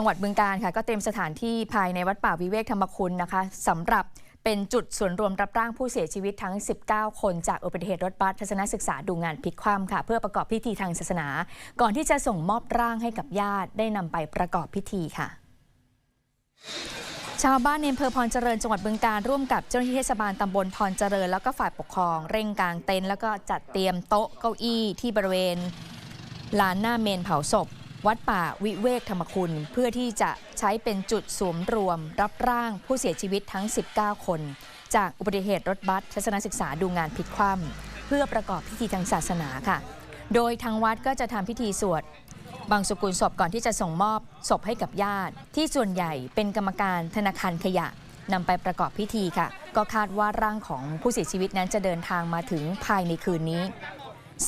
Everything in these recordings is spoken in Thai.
จังหวัดบึงการค่ะก็เตรียมสถานที่ภายในวัดป่าวิเวกธรรมคุณนะคะสำหรับเป็นจุดส่วนรวมรับร่างผู้เสียชีวิตทั้ง 19 คนจากอุบัติเหตุรถบัสทัศนศึกษาดูงานพลิกคว่ำค่ะ เพื่อประกอบพิธีทางศาสนา ก่อนที่จะส่งมอบร่างให้กับญาติได้นำไปประกอบพิธีค่ะชาวบ้านในอำเภอพรเจริญจังหวัดบึงการร่วมกับเจ้าหน้าที่เทศบาลตำบลพรเจริญ แล้วก็ฝ่ายปกครอง เร่งกางเต็นท์แล้วก็จัดเตรียมโต๊ะเก้าอี้ที่บริเวณลานหน้าเมนเผาศพ วัดป่าวิเวกธรรมคุณ เพื่อที่จะใช้เป็นจุดสวมรวม รับร่างผู้เสียชีวิตทั้ง 19 คน จากอุบัติเหตุรถบัสทัศนศึกษาดูงานพลิกคว่ำเพื่อประกอบพิธีทางศาสนาค่ะ โดยทางวัดก็จะทำพิธีสวดบางสกุลศพก่อนที่จะส่งมอบศพให้กับญาติ ที่ส่วนใหญ่เป็นกรรมการธนาคารขยะนำไปประกอบพิธีค่ะ ก็คาดว่าร่างของผู้เสียชีวิตนั้นจะเดินทางมาถึงภายในคืนนี้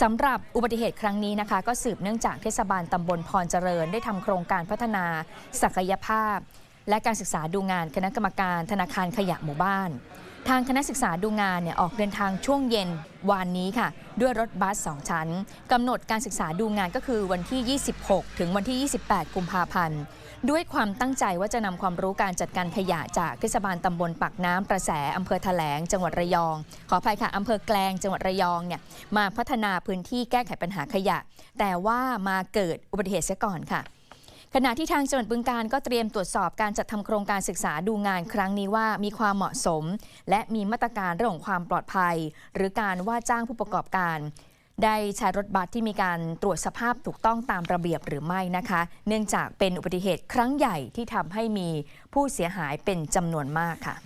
สำหรับอุบัติเหตุครั้งนี้นะคะ ก็สืบเนื่องจากเทศบาลตำบลพรเจริญ ได้ทำโครงการพัฒนาศักยภาพ และการศึกษาดูงานคณะกรรมการธนาคารขยะหมู่บ้าน ทางคณะศึกษาดูงานเนี่ยออกเดินทางช่วงเย็นวานนี้ค่ะ ด้วยรถบัส 2 ชั้นกำหนดการศึกษาดูงานก็คือวันที่ 26 ถึงวันที่ 28 กุมภาพันธ์ ด้วยความตั้งใจว่าจะนำความรู้การจัดการขยะจากเทศบาลตำบลปากน้ำประแสอำเภอแถลง จังหวัดระยอง ขออภัยค่ะอำเภอแกลงจังหวัดระยองเนี่ยมาพัฒนาพื้นที่แก้ไขปัญหาขยะ แต่ว่ามาเกิดอุบัติเหตุเสียก่อนค่ะ ขณะที่ทางจังหวัดบึงการก็เตรียมตรวจสอบการจัดทำโครงการศึกษาดูงานครั้งนี้ว่ามีความเหมาะสม และมีมาตรการเรื่องของความปลอดภัย หรือการว่าจ้างผู้ประกอบการ ได้ใช้รถบัสที่มีการตรวจสภาพถูกต้องตามระเบียบหรือไม่นะคะ เนื่องจากเป็นอุบัติเหตุครั้งใหญ่ที่ทำให้มีผู้เสียหายเป็นจำนวนมากค่ะ